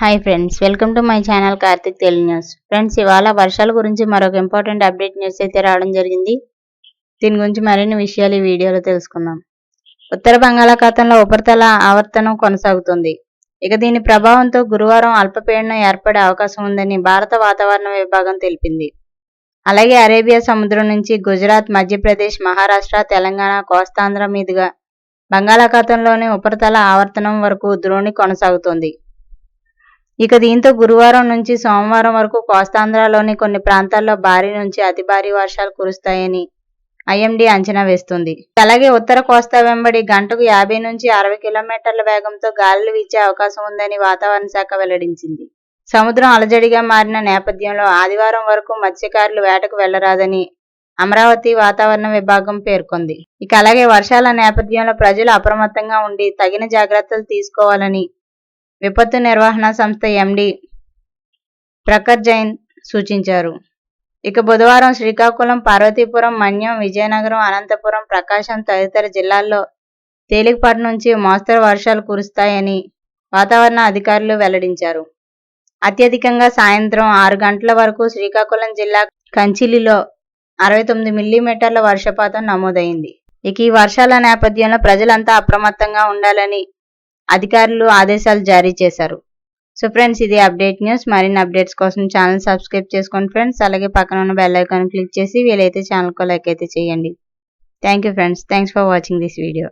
Hi friends welcome to my channel Karthik Telugu news friends ఇవాళ వర్షాల గురించి మరొక ఇంపార్టెంట్ అప్డేట్ న్యూస్ అయితే రావడం జరిగింది. దీని గురించి మరిన్ని విషయాలు ఈ వీడియోలో తెలుసుకుందాం. ఉత్తర బంగాళాఖాతంలో ఉపరితల ఆవర్తనం కొనసాగుతుంది. ఇక దీని ప్రభావంతో గురువారం అల్పపీడనం ఏర్పడే అవకాశం ఉందని భారత వాతావరణ విభాగం తెలిపింది. అలాగే అరేబియా సముద్రం నుంచి గుజరాత్ మధ్యప్రదేశ్ మహారాష్ట్ర తెలంగాణ కోస్తాంధ్ర మీదుగా బంగాళాఖాతంలోని ఉపరితల ఆవర్తనం వరకు ద్రోణి కొనసాగుతోంది. ఇక దీంతో గురువారం నుంచి సోమవారం వరకు కోస్తాంధ్రలోని కొన్ని ప్రాంతాల్లో భారీ నుంచి అతి భారీ వర్షాలు కురుస్తాయని ఐఎండీ అంచనా వేస్తుంది. అలాగే ఉత్తర కోస్తా వెంబడి గంటకు యాభై నుంచి అరవై కిలోమీటర్ల వేగంతో గాలులు వీచే అవకాశం ఉందని వాతావరణ శాఖ వెల్లడించింది. సముద్రం అలజడిగా మారిన నేపథ్యంలో ఆదివారం వరకు మత్స్యకారులు వేటకు వెళ్ళరాదని అమరావతి వాతావరణ విభాగం పేర్కొంది. ఇక అలాగే వర్షాల నేపథ్యంలో ప్రజలు అప్రమత్తంగా ఉండి తగిన జాగ్రత్తలు తీసుకోవాలని విపత్తు నిర్వహణ సంస్థ ఎండి ప్రఖర్ జైన్ సూచించారు. ఇక బుధవారం శ్రీకాకుళం పార్వతీపురం మన్యం విజయనగరం అనంతపురం ప్రకాశం తదితర జిల్లాల్లో తేలికపాటి నుంచి మోస్తరు వర్షాలు కురుస్తాయని వాతావరణ అధికారులు వెల్లడించారు. అత్యధికంగా సాయంత్రం ఆరు గంటల వరకు శ్రీకాకుళం జిల్లా కంచిలిలో అరవై తొమ్మిది మిల్లీమీటర్ల వర్షపాతం నమోదైంది. ఇక ఈ వర్షాల నేపథ్యంలో ప్రజలంతా అప్రమత్తంగా ఉండాలని అధికారులు ఆదేశాలు జారీ చేశారు. సో ఫ్రెండ్స్ ఇది అప్డేట్ న్యూస్. మరిన్ని అప్డేట్స్ కోసం ఛానల్ సబ్స్క్రైబ్ చేసుకోండి ఫ్రెండ్స్. అలాగే పక్కన ఉన్న బెల్ ఐకాన్ క్లిక్ చేసి వీలైతే ఛానల్కు లైక్ అయితే చేయండి. Thank you friends. Thanks for watching this video.